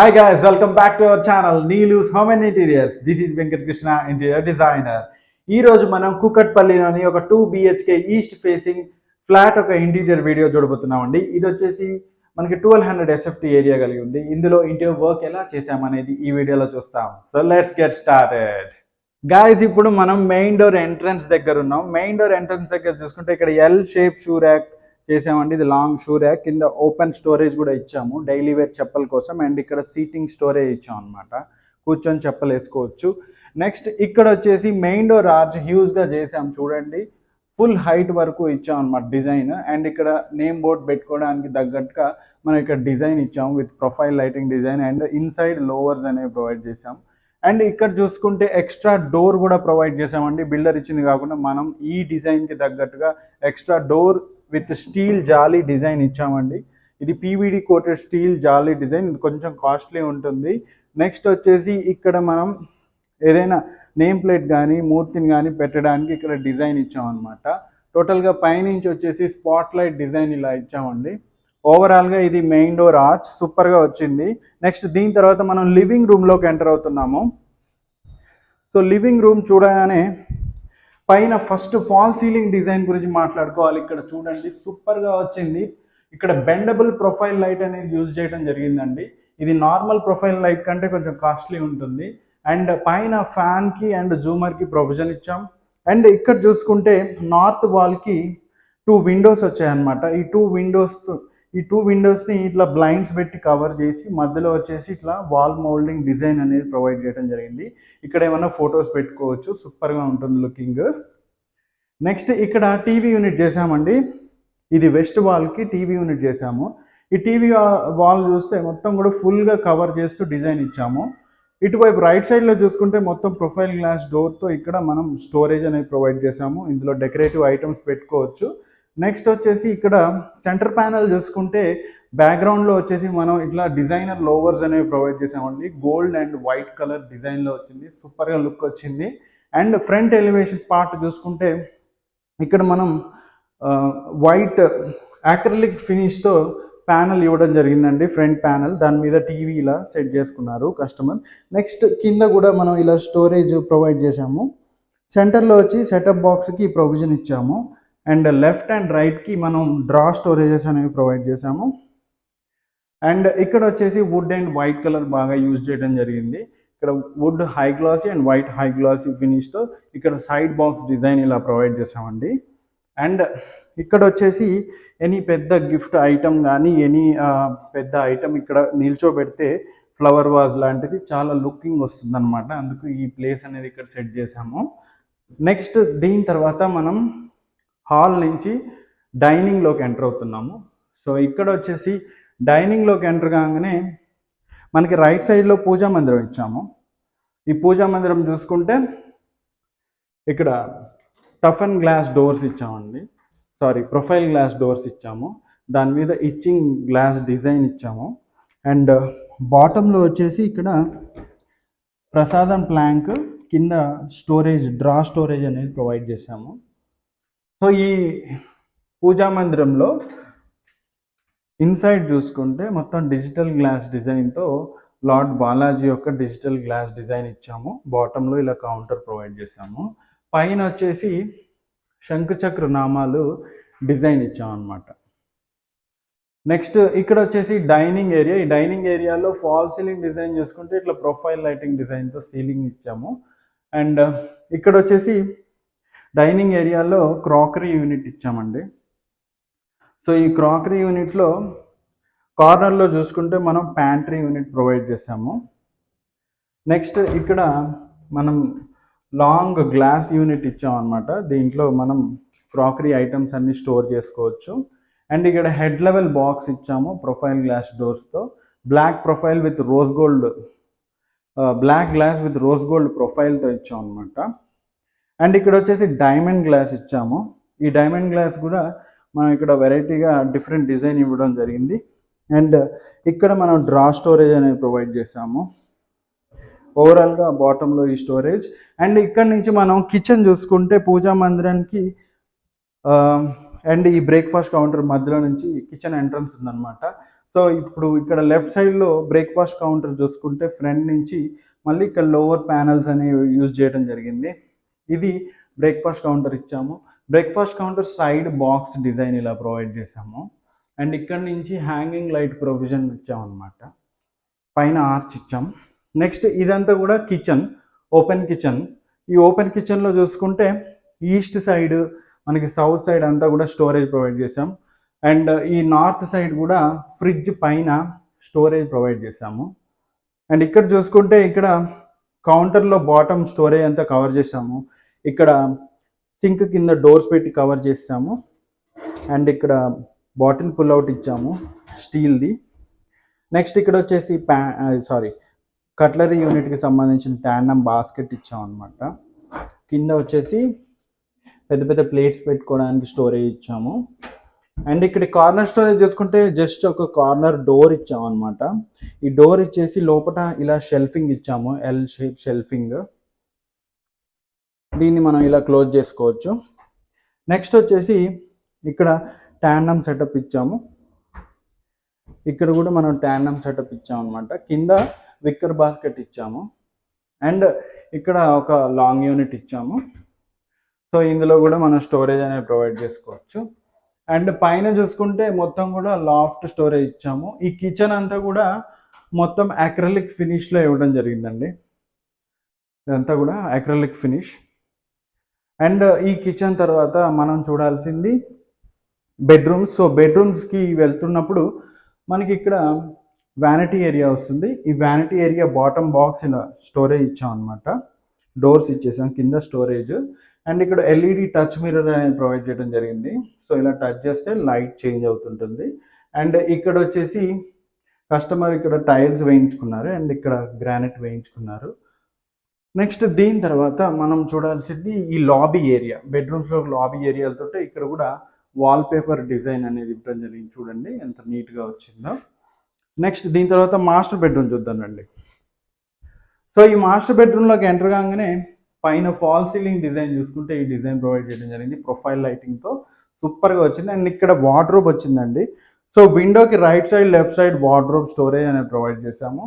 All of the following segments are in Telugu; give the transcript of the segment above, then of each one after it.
Hi guys, welcome back to our channel Neelu's Home and Interiors. This is Venkat Krishna, interior designer. ఈ రోజు మనం కుకట్పల్లిలోని ఒక two BHK east facing flat ఒక ఇంటీరియర్ వీడియో చూడబోతున్నామండి. ఇది వచ్చేసి మనకి ట్వెల్వ్ హండ్రెడ్ ఎస్ఎఫ్టీ ఏరియా కలిగి ఉంది. ఇందులో ఇంటీరియర్ వర్క్ ఎలా చేసామనేది ఈ వీడియోలో చూస్తాం. So let's get started guys ఇప్పుడు మనం మెయిన్ డోర్ ఎంట్రన్స్ దగ్గర ఉన్నాం. మెయిన్ డోర్ ఎంట్రన్స్ దగ్గర చూసుకుంటే ఇక్కడ ఎల్ షేప్ షూ ర్యాక్ చేసామండి. ఇది లాంగ్ షూ ర్యాక్. కింద ఓపెన్ స్టోరేజ్ కూడా ఇచ్చాము. డైలీ వేర్ చెప్పల కోసం. అండ్ ఇక్కడ సీటింగ్ స్టోరేజ్ ఇచ్చాం అనమాట కూర్చొని చెప్పలు వేసుకోవచ్చు. నెక్స్ట్ ఇక్కడ వచ్చేసి మెయిన్ డోర్ ఆర్చ్ హ్యూజ్గా చేసాం చూడండి. ఫుల్ హైట్ వరకు ఇచ్చాం అనమాట డిజైన్. అండ్ ఇక్కడ నేమ్ బోర్డ్ పెట్టుకోవడానికి తగ్గట్టుగా మనం ఇక్కడ డిజైన్ ఇచ్చాము with profile lighting design and inside louvers అనేవి ప్రొవైడ్ చేసాం అండ్ ఇక్కడ చూసుకుంటే ఎక్స్ట్రా డోర్ కూడా ప్రొవైడ్ చేసామండి బిల్డర్ ఇచ్చింది కాకుండా మనం ఈ డిజైన్కి తగ్గట్టుగా extra door with steel jolly design ఇచ్చామండి. ఇది పీవీడి కోటెడ్ స్టీల్ జాలీ డిజైన్. ఇది కొంచెం కాస్ట్లీ ఉంటుంది. నెక్స్ట్ వచ్చేసి ఇక్కడ మనం ఏదైనా నేమ్ ప్లేట్ కానీ మూర్తిని కానీ పెట్టడానికి ఇక్కడ డిజైన్ ఇచ్చామన్నమాట. టోటల్గా పైనుంచి వచ్చేసి స్పాట్ లైట్ డిజైన్ ఇలా ఇచ్చామండి. ఓవరాల్గా ఇది మెయిన్ డోర్ ఆర్చ్. సూపర్గా వచ్చింది. నెక్స్ట్ దీని తర్వాత మనం లివింగ్ రూమ్లోకి ఎంటర్ అవుతున్నాము. సో లివింగ్ రూమ్ చూడగానే పైన ఫస్ట్ ఫాల్ సీలింగ్ డిజైన్ గురించి మాట్లాడుకోవాలి. ఇక్కడ చూడండి సూపర్గా వచ్చింది. ఇక్కడ బెండబుల్ ప్రొఫైల్ లైట్ అనేది యూజ్ చేయడం జరిగిందండి. ఇది నార్మల్ ప్రొఫైల్ లైట్ కంటే కొంచెం కాస్ట్లీ ఉంటుంది. అండ్ పైన ఫ్యాన్కి అండ్ జూమర్కి ప్రొవిజన్ ఇచ్చాం. అండ్ ఇక్కడ చూసుకుంటే నార్త్ వాల్కి టూ విండోస్ వచ్చాయన్నమాట. ఈ టూ విండోస్ ఈ టూ విండోస్ని ఇట్లా బ్లైండ్స్ పెట్టి కవర్ చేసి మధ్యలో వచ్చేసి ఇట్లా వాల్ మౌల్డింగ్ డిజైన్ అనేది ప్రొవైడ్ చేయడం జరిగింది. ఇక్కడ ఏమైనా ఫొటోస్ పెట్టుకోవచ్చు సూపర్గా ఉంటుంది లుకింగ్ నెక్స్ట్ ఇక్కడ టీవీ యూనిట్ చేసామండి ఇది వెస్ట్ వాల్కి టీవీ యూనిట్ చేసాము ఈ టీవీ వాల్ చూస్తే మొత్తం కూడా ఫుల్గా కవర్ చేస్తూ డిజైన్ ఇచ్చాము. ఇటువైపు రైట్ సైడ్లో చూసుకుంటే మొత్తం ప్రొఫైల్ గ్లాస్ డోర్తో ఇక్కడ మనం స్టోరేజ్ అనేది ప్రొవైడ్ చేసాము ఇందులో డెకరేటివ్ ఐటమ్స్ పెట్టుకోవచ్చు. నెక్స్ట్ వచ్చేసి ఇక్కడ సెంటర్ ప్యానల్ చూసుకుంటే బ్యాక్గ్రౌండ్లో వచ్చేసి మనం ఇట్లా డిజైనర్ లోవర్స్ అనేవి ప్రొవైడ్ చేసామండి గోల్డ్ అండ్ వైట్ కలర్ డిజైన్లో వచ్చింది. సూపర్గా లుక్ వచ్చింది. అండ్ ఫ్రంట్ ఎలివేషన్ పార్ట్ చూసుకుంటే ఇక్కడ మనం వైట్ యాక్రలిక్ ఫినిష్తో ప్యానల్ ఇవ్వడం జరిగిందండి. ఫ్రంట్ ప్యానల్ దాని మీద టీవీ ఇలా సెట్ చేసుకున్నారు కస్టమర్ నెక్స్ట్ కింద కూడా మనం ఇలా స్టోరేజ్ ప్రొవైడ్ చేసాము సెంటర్లో వచ్చి సెటప్ బాక్స్కి ప్రొవిజన్ ఇచ్చాము. అండ్ లెఫ్ట్ అండ్ రైట్కి మనం డ్రా స్టోరేజెస్ అనేవి ప్రొవైడ్ చేసాము అండ్ ఇక్కడ వచ్చేసి వుడ్ అండ్ వైట్ కలర్ బాగా యూజ్ చేయడం జరిగింది. ఇక్కడ wood high glossy and white high glossy ఫినిష్తో ఇక్కడ సైడ్ బాక్స్ డిజైన్ ఇలా ప్రొవైడ్ చేసామండి అండ్ ఇక్కడ వచ్చేసి ఎనీ పెద్ద గిఫ్ట్ ఐటమ్ కానీ ఎనీ పెద్ద ఐటమ్ ఇక్కడ నిల్చోబెడితే ఫ్లవర్ వాజ్ లాంటిది చాలా లుకింగ్ వస్తుంది అనమాట అందుకు ఈ ప్లేస్ అనేది ఇక్కడ సెట్ చేసాము నెక్స్ట్ దీని తర్వాత మనం హాల్ నుంచి డైనింగ్లోకి ఎంటర్ అవుతున్నాము. సో ఇక్కడ వచ్చేసి డైనింగ్లోకి ఎంటర్ కాగానే మనకి రైట్ సైడ్లో పూజా మందిరం ఇచ్చాము. ఈ పూజా మందిరం చూసుకుంటే ఇక్కడ టఫ్ అండ్ గ్లాస్ డోర్స్ ఇచ్చామండి. సారీ ప్రొఫైల్ గ్లాస్ డోర్స్ ఇచ్చాము. దాని మీద ఇచ్చింగ్ గ్లాస్ డిజైన్ ఇచ్చాము. అండ్ బాటంలో వచ్చేసి ఇక్కడ ప్రసాదం ప్లాంక్ కింద స్టోరేజ్ డ్రా స్టోరేజ్ అనేది ప్రొవైడ్ చేశాము. సో ఈ పూజా మందిరంలో ఇన్సైడ్ చూసుకుంటే మొత్తం డిజిటల్ గ్లాస్ డిజైన్తో లార్డ్ బాలాజీ యొక్క డిజిటల్ గ్లాస్ డిజైన్ ఇచ్చాము. బాటంలో ఇలా కౌంటర్ ప్రొవైడ్ చేసాము పైన వచ్చేసి శంకుచక్ర నామాలు డిజైన్ ఇచ్చాం అనమాట నెక్స్ట్ ఇక్కడ వచ్చేసి డైనింగ్ ఏరియా ఈ డైనింగ్ ఏరియాలో ఫాల్ సీలింగ్ డిజైన్ చేసుకుంటే ఇట్లా ప్రొఫైల్ లైటింగ్ డిజైన్తో సీలింగ్ ఇచ్చాము. అండ్ ఇక్కడ వచ్చేసి డైనింగ్ ఏరియాలో క్రాకరీ యూనిట్ ఇచ్చామండి. సో ఈ క్రాకరీ యూనిట్లో కార్నర్లో చూసుకుంటే మనం ప్యాంట్రీ యూనిట్ ప్రొవైడ్ చేసాము నెక్స్ట్ ఇక్కడ మనం లాంగ్ గ్లాస్ యూనిట్ ఇచ్చాం అనమాట దీంట్లో మనం క్రాకరీ ఐటమ్స్ అన్ని స్టోర్ చేసుకోవచ్చు. అండ్ ఇక్కడ హెడ్ లెవెల్ బాక్స్ ఇచ్చాము profile glass డోర్స్తో. Black profile with rose gold black glass with rose gold ప్రొఫైల్తో ఇచ్చాం అనమాట అండ్ ఇక్కడ వచ్చేసి డైమండ్ గ్లాస్ ఇచ్చాము. ఈ డైమండ్ గ్లాస్ కూడా మనం ఇక్కడ వెరైటీగా డిఫరెంట్ డిజైన్ ఇవ్వడం జరిగింది. అండ్ ఇక్కడ మనం డ్రా స్టోరేజ్ అనేది ప్రొవైడ్ చేసాము ఓవరాల్గా బాటంలో ఈ స్టోరేజ్. అండ్ ఇక్కడ నుంచి మనం కిచెన్ చూసుకుంటే పూజా మందిరానికి అండ్ ఈ బ్రేక్ఫాస్ట్ కౌంటర్ మధ్యలో నుంచి కిచెన్ ఎంట్రన్స్ ఉందన్నమాట. సో ఇప్పుడు ఇక్కడ లెఫ్ట్ సైడ్లో బ్రేక్ఫాస్ట్ కౌంటర్ చూసుకుంటే ఫ్రంట్ నుంచి మళ్ళీ ఇక్కడ లోవర్ ప్యానల్స్ అనేవి యూజ్ చేయడం జరిగింది. ఇది బ్రేక్ఫాస్ట్ కౌంటర్ ఇచ్చాము. Breakfast counter side box design ఇలా ప్రొవైడ్ చేసాము అండ్ ఇక్కడ నుంచి హ్యాంగింగ్ లైట్ ప్రొవిజన్ ఇచ్చామన్నమాట పైన ఆర్చ్ ఇచ్చాం నెక్స్ట్ ఇదంతా కూడా కిచెన్ ఓపెన్ కిచెన్ ఈ ఓపెన్ కిచెన్లో చూసుకుంటే ఈస్ట్ సైడ్ మనకి సౌత్ సైడ్ అంతా కూడా స్టోరేజ్ ప్రొవైడ్ చేసాం అండ్ ఈ నార్త్ సైడ్ కూడా ఫ్రిడ్జ్ పైన స్టోరేజ్ ప్రొవైడ్ చేసాము అండ్ ఇక్కడ చూసుకుంటే ఇక్కడ కౌంటర్లో బాటమ్ స్టోరేజ్ అంతా కవర్ చేసాము ఇక్కడ సింక్ కింద డోర్స్ పెట్టి కవర్ చేసాము అండ్ ఇక్కడ బాటిల్ పుల్ అవుట్ ఇచ్చాము స్టీల్ది. నెక్స్ట్ ఇక్కడ వచ్చేసి ప్యా సారీ కట్లరీ యూనిట్కి సంబంధించిన ట్యాండమ్ బాస్కెట్ ఇచ్చాం అనమాట కింద వచ్చేసి పెద్ద పెద్ద ప్లేట్స్ పెట్టుకోవడానికి స్టోరేజ్ ఇచ్చాము. అండ్ ఇక్కడ కార్నర్ స్టోరేజ్ చూసుకుంటే జస్ట్ ఒక కార్నర్ డోర్ ఇచ్చాము అనమాట ఈ డోర్ ఇచ్చేసి లోపల ఇలా షెల్ఫింగ్ ఇచ్చాము ఎల్ షేప్ షెల్ఫింగ్. దీన్ని మనం ఇలా క్లోజ్ చేసుకోవచ్చు. నెక్స్ట్ వచ్చేసి ఇక్కడ ట్యాండమ్ సెటప్ ఇచ్చాము. ఇక్కడ కూడా మనం ట్యాండమ్ సెటప్ ఇచ్చాము అనమాట కింద విక్కర్ బాస్కెట్ ఇచ్చాము. అండ్ ఇక్కడ ఒక లాంగ్ యూనిట్ ఇచ్చాము. సో ఇందులో కూడా మనం స్టోరేజ్ అనేది ప్రొవైడ్ చేసుకోవచ్చు. అండ్ పైన చూసుకుంటే మొత్తం కూడా లాఫ్ట్ స్టోరేజ్ ఇచ్చాము. ఈ కిచెన్ అంతా కూడా మొత్తం అక్రలిక్ ఫినిష్లో ఇవ్వడం జరిగిందండి. ఇదంతా కూడా అక్రలిక్ ఫినిష్ అండ్ ఈ కిచెన్ తర్వాత మనం చూడాల్సింది బెడ్రూమ్స్. సో బెడ్రూమ్స్కి వెళ్తున్నప్పుడు మనకి ఇక్కడ వ్యానిటీ ఏరియా వస్తుంది. ఈ వ్యానిటీ ఏరియా బాటమ్ బాక్స్ ఇలా స్టోరేజ్ ఇచ్చాం అనమాట డోర్స్ ఇచ్చేసాం కింద స్టోరేజ్ అండ్ ఇక్కడ ఎల్ఈడి టచ్ మిర్రర్ అనేది ప్రొవైడ్ చేయడం జరిగింది. సో ఇలా టచ్ చేస్తే లైట్ చేంజ్ అవుతుంటుంది. అండ్ ఇక్కడ వచ్చేసి కస్టమర్ ఇక్కడ టైల్స్ వేయించుకున్నారు. అండ్ ఇక్కడ గ్రానైట్ వేయించుకున్నారు. నెక్స్ట్ దీని తర్వాత మనం చూడాల్సింది ఈ లాబీ ఏరియా బెడ్రూమ్స్లో లాబీ ఏరియాలతో ఇక్కడ కూడా వాల్ పేపర్ డిజైన్ అనేది ఇవ్వడం జరిగింది. చూడండి ఎంత నీట్గా వచ్చిందో. నెక్స్ట్ దీని తర్వాత మాస్టర్ బెడ్రూమ్ చూద్దామండి సో ఈ మాస్టర్ బెడ్రూమ్లోకి ఎంటర్ కాగానే పైన ఫాల్ సీలింగ్ డిజైన్ చూసుకుంటే ఈ డిజైన్ ప్రొవైడ్ చేయడం జరిగింది. ప్రొఫైల్ లైటింగ్తో సూపర్గా వచ్చింది. అండ్ ఇక్కడ వార్డ్రోబ్ వచ్చిందండి. So విండోకి right side left side wardrobe storage అనేది ప్రొవైడ్ చేశాము.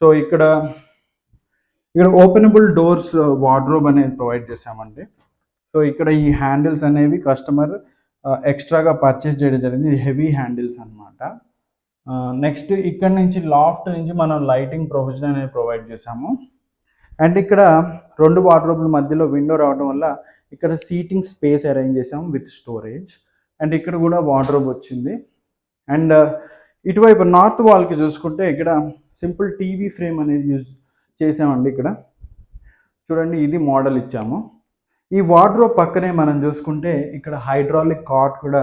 సో ఇక్కడ ఇక్కడ ఓపెనబుల్ డోర్స్ వార్డ్రోబ్ అనేది ప్రొవైడ్ చేశామండి. సో ఇక్కడ ఈ హ్యాండిల్స్ అనేవి కస్టమర్ ఎక్స్ట్రాగా పర్చేస్ చేయడం జరిగింది. హెవీ హ్యాండిల్స్ అనమాట నెక్స్ట్ ఇక్కడ నుంచి లాఫ్ట్ నుంచి మనం లైటింగ్ ప్రొవిజన్ అనేది ప్రొవైడ్ చేసాము అండ్ ఇక్కడ రెండు వార్డ్రోబ్ల మధ్యలో విండో రావడం వల్ల ఇక్కడ సీటింగ్ స్పేస్ అరేంజ్ చేసాము విత్ స్టోరేజ్ అండ్ ఇక్కడ కూడా వార్డ్రోబ్ వచ్చింది. అండ్ uh, ఇటువైపు నార్త్ వాల్కి చూసుకుంటే ఇక్కడ సింపుల్ టీవీ ఫ్రేమ్ అనేది యూజ్ చేసామండి ఇక్కడ. చూడండి ఇది మోడల్ ఇచ్చాము. ఈ వార్డ్రోబ్ పక్కనే మనం చూసుకుంటే ఇక్కడ హైడ్రాలిక్ కాట్ కూడా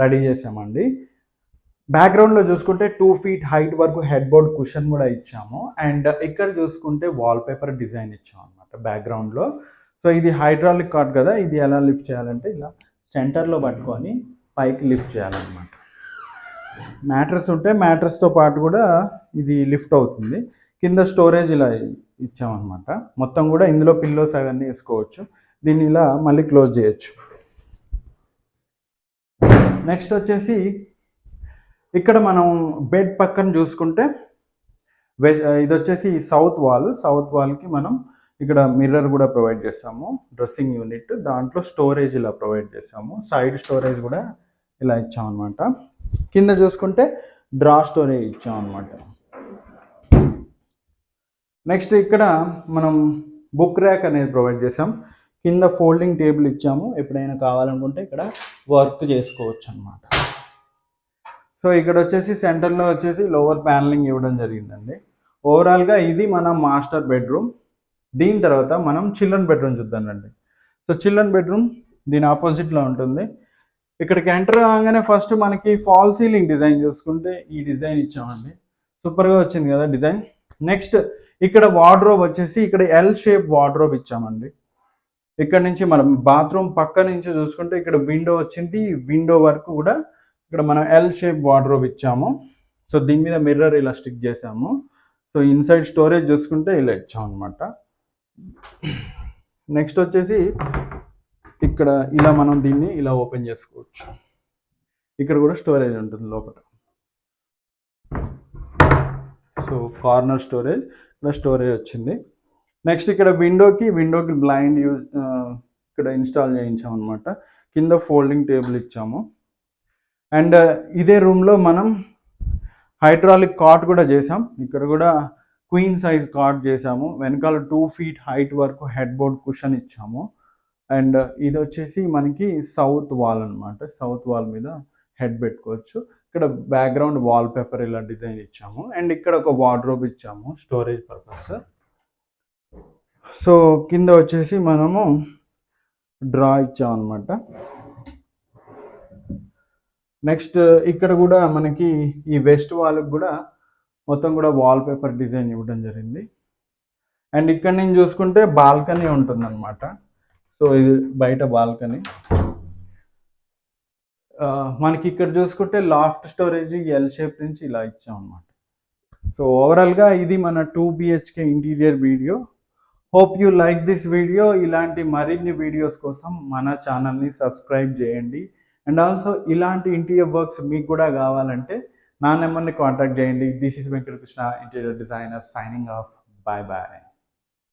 రెడీ చేసామండి బ్యాక్గ్రౌండ్లో చూసుకుంటే టూ ఫీట్ హైట్ వరకు హెడ్ బోర్డ్ కుషన్ కూడా ఇచ్చాము. అండ్ ఇక్కడ చూసుకుంటే వాల్ పేపర్ డిజైన్ ఇచ్చాము అనమాట బ్యాక్గ్రౌండ్లో. సో ఇది హైడ్రాలిక్ కాట్ కదా ఇది ఎలా లిఫ్ట్ చేయాలంటే ఇలా సెంటర్లో పట్టుకొని పైకి లిఫ్ట్ చేయాలన్నమాట. మ్యాట్రస్ ఉంటే మ్యాట్రస్తో పాటు కూడా ఇది లిఫ్ట్ అవుతుంది. కింద స్టోరేజ్ ఇలా ఇచ్చామన్నమాట. మొత్తం కూడా ఇందులో పిల్లోస్ అవన్నీ వేసుకోవచ్చు. దీన్ని ఇలా మళ్ళీ క్లోజ్ చేయొచ్చు. నెక్స్ట్ వచ్చేసి ఇక్కడ మనం బెడ్ పక్కన చూసుకుంటే వెజ్ ఇది వచ్చేసి సౌత్ వాల్ సౌత్ వాల్కి మనం ఇక్కడ మిర్రర్ కూడా ప్రొవైడ్ చేస్తాము. డ్రెస్సింగ్ యూనిట్ దాంట్లో స్టోరేజ్ ఇలా ప్రొవైడ్ చేసాము సైడ్ స్టోరేజ్ కూడా ఇలా ఇచ్చామన్నమాట. కింద చూసుకుంటే డ్రా స్టోరేజ్ ఇచ్చాం అనమాట నెక్స్ట్ ఇక్కడ మనం బుక్ ర్యాక్ అనేది ప్రొవైడ్ చేసాం కింద ఫోల్డింగ్ టేబుల్ ఇచ్చాము. ఎప్పుడైనా కావాలనుకుంటే ఇక్కడ వర్క్ చేసుకోవచ్చు అనమాట సో ఇక్కడ వచ్చేసి సెంటర్లో వచ్చేసి లోవర్ ప్యానలింగ్ ఇవ్వడం జరిగిందండి. ఓవరాల్గా ఇది మన మాస్టర్ బెడ్రూమ్. దీని తర్వాత మనం చిల్డ్రన్ బెడ్రూమ్ చూద్దామండి. సో చిల్డ్రన్ బెడ్రూమ్ దీని ఆపోజిట్లో ఉంటుంది. ఇక్కడికి ఎంటర్ కాగానే ఫస్ట్ మనకి ఫాల్ సీలింగ్ డిజైన్ చూసుకుంటే ఈ డిజైన్ ఇచ్చామండి. సూపర్గా వచ్చింది కదా డిజైన్. నెక్స్ట్ ఇక్కడ వార్డ్రోబ్ వచ్చేసి ఇక్కడ ఎల్ షేప్ వార్డ్రోబ్ ఇచ్చామండి. ఇక్కడ నుంచి మనం బాత్రూమ్ పక్క నుంచి చూసుకుంటే ఇక్కడ విండో వచ్చింది. విండో వరకు కూడా ఇక్కడ మనం ఎల్ షేప్ వార్డ్రోబ్ ఇచ్చాము. సో దీని మీద మిర్రర్ ఇలా స్టిక్ చేసాము సో ఇన్సైడ్ స్టోరేజ్ చూసుకుంటే ఇలా ఇచ్చాం అనమాట నెక్స్ట్ వచ్చేసి ఇక్కడ ఇలా మనం దీన్ని ఇలా ఓపెన్ చేసుకోవచ్చు. ఇక్కడ కూడా స్టోరేజ్ ఉంటుంది లోపల. సో కార్నర్ స్టోరేజ్ ఇలా స్టోరేజ్ వచ్చింది. నెక్స్ట్ ఇక్కడ విండోకి విండోకి బ్లైండ్ యూజ్ ఇక్కడ ఇన్స్టాల్ చేయించాం అనమాట కింద ఫోల్డింగ్ టేబుల్ ఇచ్చాము. అండ్ ఇదే రూమ్లో మనం హైడ్రాలిక్ కాట్ కూడా చేసాం ఇక్కడ కూడా క్వీన్ సైజ్ కాట్ చేసాము వెనకాల టూ ఫీట్ హైట్ వరకు హెడ్ బోర్డ్ కుషన్ ఇచ్చాము అండ్ ఇది వచ్చేసి మనకి సౌత్ వాల్ అనమాట సౌత్ వాల్ మీద హెడ్ పెట్టుకోవచ్చు. ఇక్కడ బ్యాక్గ్రౌండ్ వాల్ పేపర్ ఇలా డిజైన్ ఇచ్చాము. అండ్ ఇక్కడ ఒక వార్డ్రోబ్ ఇచ్చాము స్టోరేజ్ పర్పస్ సో కింద వచ్చేసి మనము డ్రా ఇచ్చాం అనమాట నెక్స్ట్ ఇక్కడ కూడా మనకి ఈ వెస్ట్ వాల్కి కూడా మొత్తం కూడా వాల్ పేపర్ డిజైన్ ఇవ్వడం జరిగింది. అండ్ ఇక్కడ నుంచి చూసుకుంటే బాల్కనీ ఉంటుందన్నమాట. సో ఇది బయట బాల్కనీ మనకి ఇక్కడ చూసుకుంటే లాఫ్ట్ స్టోరేజ్ ఎల్ షేప్ నుంచి ఇలా ఇచ్చాం అనమాట సో ఓవరాల్గా ఇది మన two BHK interior video. Hope you like this video. ఇలాంటి మరిన్ని వీడియోస్ కోసం మన ఛానల్ని సబ్స్క్రైబ్ చేయండి. అండ్ ఆల్సో ఇలాంటి ఇంటీరియర్ వర్క్స్ మీకు కూడా కావాలంటే నా నెంబర్ని కాంటాక్ట్ చేయండి. This is Venkatakrishna interior designer signing off bye bye